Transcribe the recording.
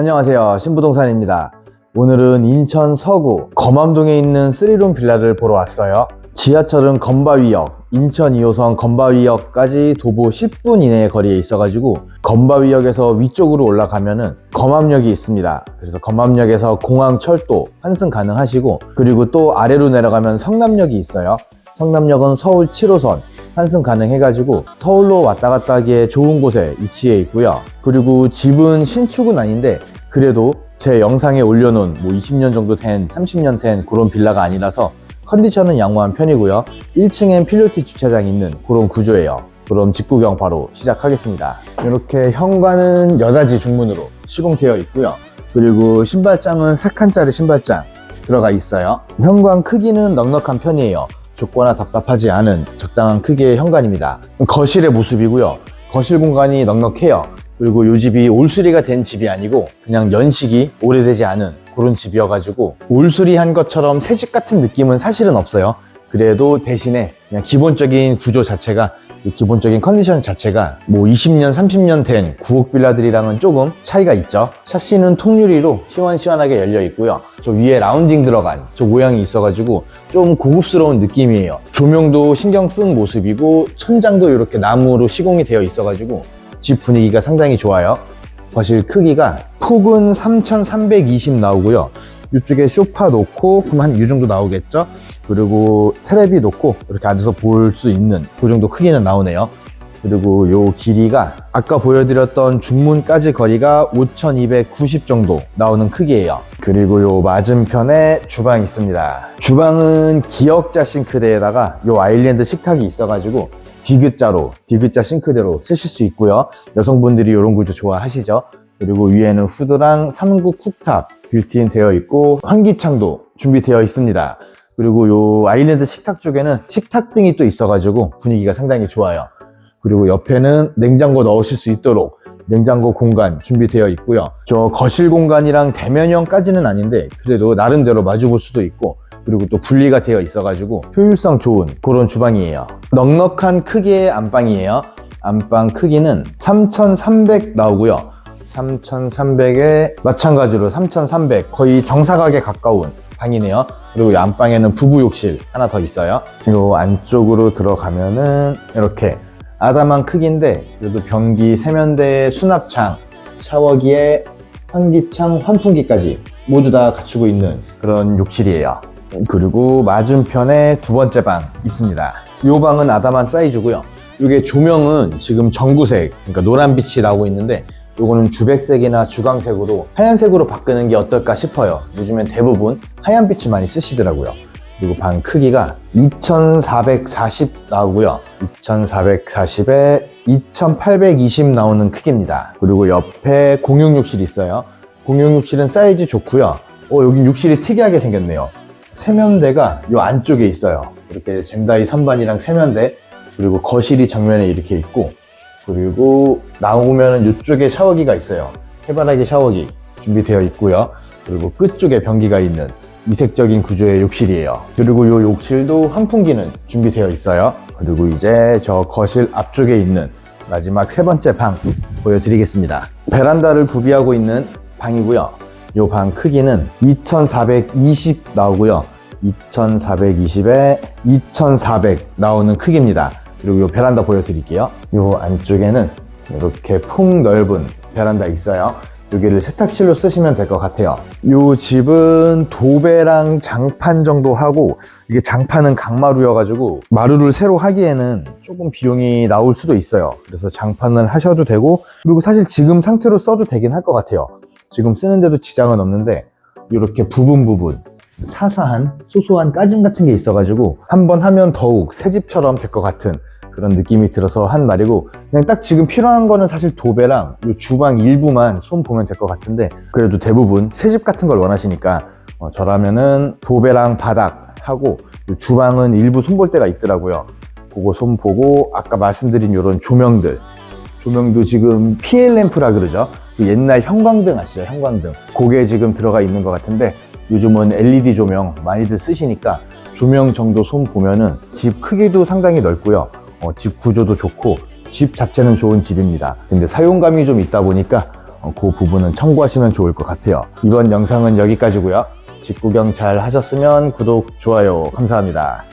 안녕하세요. 신부동산입니다. 오늘은 인천 서구 검암동에 있는 3룸 빌라를 보러 왔어요. 지하철은 건바위역, 인천 2호선 건바위역까지 도보 10분 이내의 거리에 있어가지고 건바위역에서 위쪽으로 올라가면은 검암역이 있습니다. 그래서 검암역에서 공항철도 환승 가능하시고 그리고 또 아래로 내려가면 성남역이 있어요. 성남역은 서울 7호선 환승 가능해가지고 서울로 왔다 갔다 하기에 좋은 곳에 위치해 있고요. 그리고 집은 신축은 아닌데 그래도 제 영상에 올려놓은 뭐 20년 정도 된, 30년 된 그런 빌라가 아니라서 컨디션은 양호한 편이고요. 1층엔 필로티 주차장 있는 그런 구조예요. 그럼 직구경 바로 시작하겠습니다. 이렇게 현관은 여닫이 중문으로 시공되어 있고요. 그리고 신발장은 3칸짜리 신발장 들어가 있어요. 현관 크기는 넉넉한 편이에요. 좁거나 답답하지 않은 적당한 크기의 현관입니다. 거실의 모습이고요. 거실 공간이 넉넉해요. 그리고 이 집이 올수리가 된 집이 아니고 그냥 연식이 오래되지 않은 그런 집이어가지고 올수리한 것처럼 새 집 같은 느낌은 사실은 없어요. 그래도 대신에 그냥 기본적인 구조 자체가 이 기본적인 컨디션 자체가 뭐 20년, 30년 된 구옥 빌라들이랑은 조금 차이가 있죠. 샤시는 통유리로 시원시원하게 열려 있고요. 저 위에 라운딩 들어간 저 모양이 있어가지고 좀 고급스러운 느낌이에요. 조명도 신경 쓴 모습이고 천장도 이렇게 나무로 시공이 되어 있어가지고 집 분위기가 상당히 좋아요. 거실 크기가 폭은 3320 나오고요. 이쪽에 소파 놓고 그럼 한 이 정도 나오겠죠? 그리고 테레비 놓고 이렇게 앉아서 볼 수 있는 그 정도 크기는 나오네요. 그리고 요 길이가 아까 보여드렸던 중문까지 거리가 5290 정도 나오는 크기예요. 그리고 요 맞은편에 주방이 있습니다. 주방은 기역자 싱크대에다가 요 아일랜드 식탁이 있어가지고 디귿자로 디귿자 싱크대로 쓰실 수 있고요. 여성분들이 이런 구조 좋아하시죠. 그리고 위에는 후드랑 3구 쿡탑 빌트인 되어 있고 환기창도 준비되어 있습니다. 그리고 요 아일랜드 식탁 쪽에는 식탁 등이 또 있어가지고 분위기가 상당히 좋아요. 그리고 옆에는 냉장고 넣으실 수 있도록 냉장고 공간 준비되어 있고요. 저 거실 공간이랑 대면형까지는 아닌데 그래도 나름대로 마주 볼 수도 있고 그리고 또 분리가 되어 있어가지고 효율성 좋은 그런 주방이에요. 넉넉한 크기의 안방이에요. 안방 크기는 3,300 나오고요. 3,300에 마찬가지로 3,300 거의 정사각에 가까운 방이네요. 그리고 이 안방에는 부부 욕실 하나 더 있어요. 이 안쪽으로 들어가면은 이렇게 아담한 크기인데 그래도 변기, 세면대, 수납창, 샤워기에 환기창, 환풍기까지 모두 다 갖추고 있는 그런 욕실이에요. 그리고 맞은편에 두 번째 방 있습니다. 이 방은 아담한 사이즈고요. 이게 조명은 지금 전구색, 그러니까 노란빛이 나오고 있는데 요거는 주백색이나 주광색으로 하얀색으로 바꾸는 게 어떨까 싶어요. 요즘엔 대부분 하얀 빛을 많이 쓰시더라고요. 그리고 방 크기가 2440 나오고요. 2440에 2820 나오는 크기입니다. 그리고 옆에 공용 욕실이 있어요. 공용 욕실은 사이즈 좋고요. 어, 여긴 욕실이 특이하게 생겼네요. 세면대가 이 안쪽에 있어요. 이렇게 젠다이 선반이랑 세면대, 그리고 거실이 정면에 이렇게 있고, 그리고 나오면은 이쪽에 샤워기가 있어요. 해바라기 샤워기 준비되어 있고요. 그리고 끝쪽에 변기가 있는 이색적인 구조의 욕실이에요. 그리고 이 욕실도 환풍기는 준비되어 있어요. 그리고 이제 저 거실 앞쪽에 있는 마지막 세 번째 방 보여드리겠습니다. 베란다를 구비하고 있는 방이고요. 이 방 크기는 2420 나오고요. 2420에 2400 나오는 크기입니다. 그리고 이 베란다 보여드릴게요. 이 안쪽에는 이렇게 폭 넓은 베란다 있어요. 여기를 세탁실로 쓰시면 될 것 같아요. 이 집은 도배랑 장판 정도 하고 이게 장판은 강마루여가지고 마루를 새로 하기에는 조금 비용이 나올 수도 있어요. 그래서 장판을 하셔도 되고 그리고 사실 지금 상태로 써도 되긴 할 것 같아요. 지금 쓰는데도 지장은 없는데 이렇게 부분 부분 사사한 소소한 까짐 같은 게 있어가지고 한 번 하면 더욱 새 집처럼 될 것 같은 그런 느낌이 들어서 한 말이고 그냥 딱 지금 필요한 거는 사실 도배랑 이 주방 일부만 손 보면 될 것 같은데 그래도 대부분 새집 같은 걸 원하시니까 어, 저라면은 도배랑 바닥 하고 이 주방은 일부 손볼 때가 있더라고요. 그거 손 보고 아까 말씀드린 이런 조명들. 조명도 지금 PL 램프라 그러죠? 그 옛날 형광등 아시죠 형광등 그게 지금 들어가 있는 것 같은데 요즘은 LED 조명 많이들 쓰시니까 조명 정도 손 보면은 집 크기도 상당히 넓고요. 어, 집 구조도 좋고 집 자체는 좋은 집입니다. 근데 사용감이 좀 있다 보니까 어, 그 부분은 참고하시면 좋을 것 같아요. 이번 영상은 여기까지고요. 집 구경 잘 하셨으면 구독, 좋아요 감사합니다.